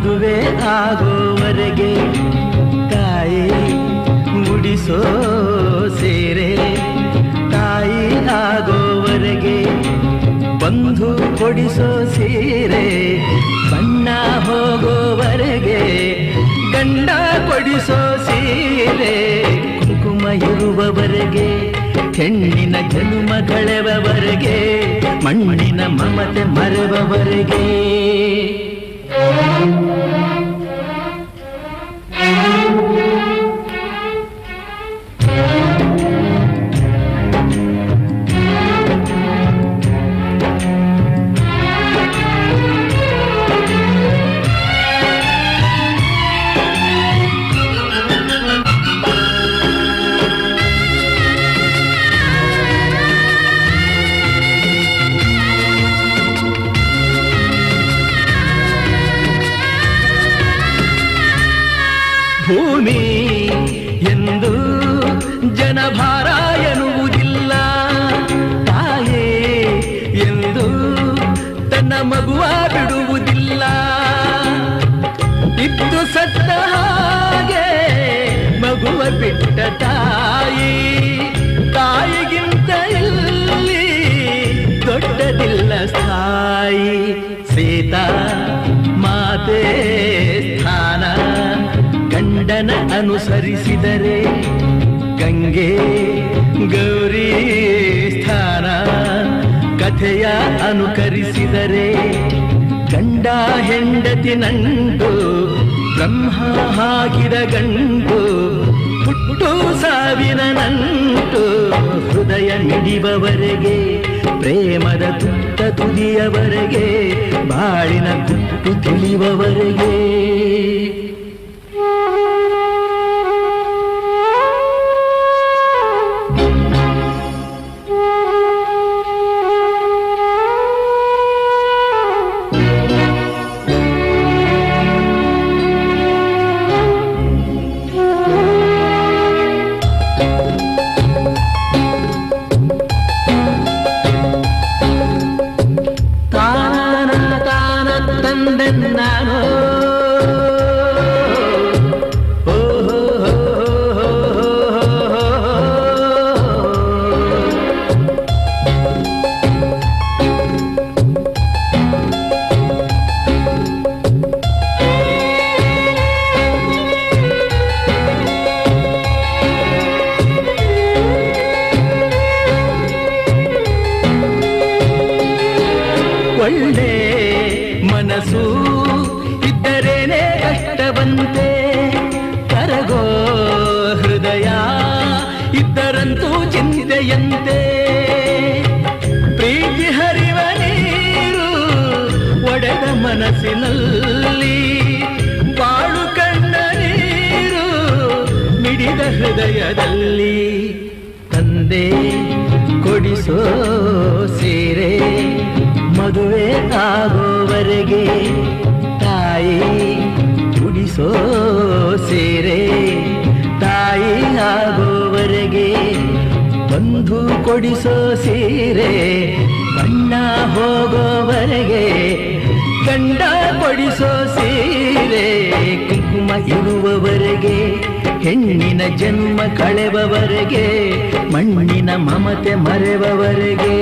ಮದುವೆ ಆಗೋವರೆಗೆ ತಾಯಿ ಮುಡಿಸೋ ಸೇರೆ ತಾಯಿ ಆಗೋವರೆಗೆ ಬಂಧು ಕೊಡಿಸೋ ಸೀರೆ ಬಣ್ಣ ಹೋಗೋವರೆಗೆ ಗಂಡ ಕೊಡಿಸೋ ಸೀರೆ ಕುಂಕುಮ ಇರುವವರೆಗೆ ಹೆಣ್ಣಿನ ಜನುಮ ಕಳೆವವರೆಗೆ ಮಣ್ಣಿನ ಮಮತೆ ಮರೆವವರೆಗೆ ಭೂಮಿ ಎಂದು ಜನಭಾರ ಎನ್ನುವುದಿಲ್ಲ. ತಾಯೇ ಎಂದು ತನ್ನ ಮಗುವ ಬಿಡುವುದಿಲ್ಲ. ಇದ್ದು ಸತ್ತ ಹಾಗೆ ಮಗುವ ಬಿಟ್ಟ ತಾಯಿ, ತಾಯಿಗಿಂತ ಇಲ್ಲಿ ದೊಡ್ಡದಿಲ್ಲ ಸಾಯಿ ಸೀತಾ ಮಾತೆ ಗಂಡನ ಅನುಸರಿಸಿದರೆ ಗಂಗೆ ಗೌರಿ ಸ್ಥಾನ ಕಥೆಯ ಅನುಕರಿಸಿದರೆ ಗಂಡ ಹೆಂಡತಿ ನಂಟು ಬ್ರಹ್ಮ ಹಾಕಿದ ಗಂಟು ಹುಟ್ಟು ಸಾವಿನ ನಂಟು ಹೃದಯ ಮಿಡಿಬವರೆಗೆ ಪ್ರೇಮದ ತುತ್ತ ತುದಿಯವರೆಗೆ ಬಾಳಿನ ಗುಟ್ಟು ತಿಳಿಯುವವರೆಗೆ ತಂದೆ ಮನಸ್ಸಿನಲ್ಲಿ ಬಾಳು ಕಣ್ಣ ನೀರು ಮಿಡಿದ ಹೃದಯದಲ್ಲಿ ತಂದೆ ಕೊಡಿಸೋ ಸೀರೆ ಮದುವೆ ಆಗೋವರೆಗೆ ತಾಯಿ ಕುಡಿಸೋ ಸೀರೆ ತಾಯಿ ಆಗೋವರೆಗೆ ಬಂಧು ಕೊಡಿಸೋ ಸೀರೆ, ಬಣ್ಣ ಹೋಗೋವರೆಗೆ ಗಂಡ ಪಡಿಸೋ ಸೀರೆ ಕುಂಕುಮ ಇರುವವರೆಗೆ ಹೆಣ್ಣಿನ ಜನ್ಮ ಕಳೆವವರೆಗೆ ಮಣ್ಣಿನ ಮಮತೆ ಮರೆವವರೆಗೆ.